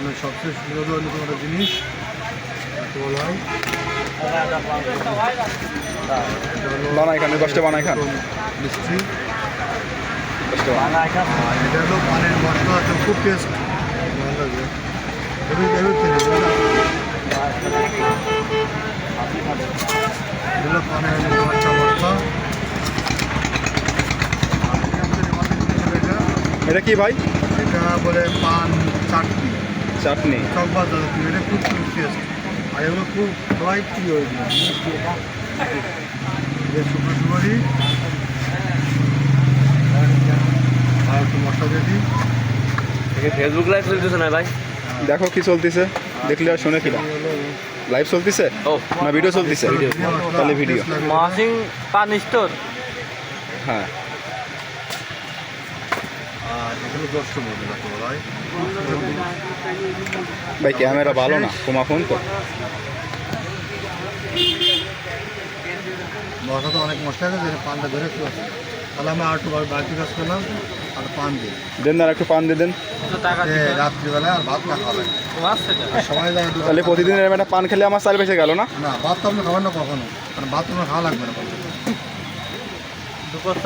অনেক সবচেয়ে সুন্দর অন্যতম একটা জিনিস বলা হয় বানাই খান কষ্টে বানাই খান। মিষ্টি। কষ্টে বানাই। আর এটা হলো পানের মশলা একটা খুব টেস্ট ভালো লাগে। এবার এবার এগুলো পানের অন্যতম মশলা আর এটা আমাদের এটা। এটা কি ভাই? এটা বলে পান চাটনি। চাটনি। চক বাজার এটা খুব খুব টেস্ট আর এগুলো খুব সবাই প্রিয় এগুলো। শুকনো সুপারি আর একটু মশলা দিয়ে দিই। ফেসবুক লাইভ চলতেছে না ভাই? দেখো কি চলতেছে দেখলে আর শুনে কিনা লাইভ চলতেছে ও। না ভিডিও চলতেছে? তাহলে ভিডিও লাগে। মহাসিং স্টোর হ্যাঁ। আর এখানে বলা হয় ভাই ক্যামেরা ভালো না তোমার ফোন তো। মশলা তো অনেক মশলা আছে যেটা পানটা ধরে তাহলে আমি আর একটু বাড়তি কাজ করলাম আর পান দিই। দেন না আর একটু পান দিয়ে দেন। রাত্রিবেলায় আর ভাত না সময় তাহলে প্রতিদিন এরকম একটা পান খেলে আমার চাল বেঁচে গেল না? না ভাত তো আপনি খাবেন না কখনো। কারণ ভাত আপনার খাওয়া লাগবে না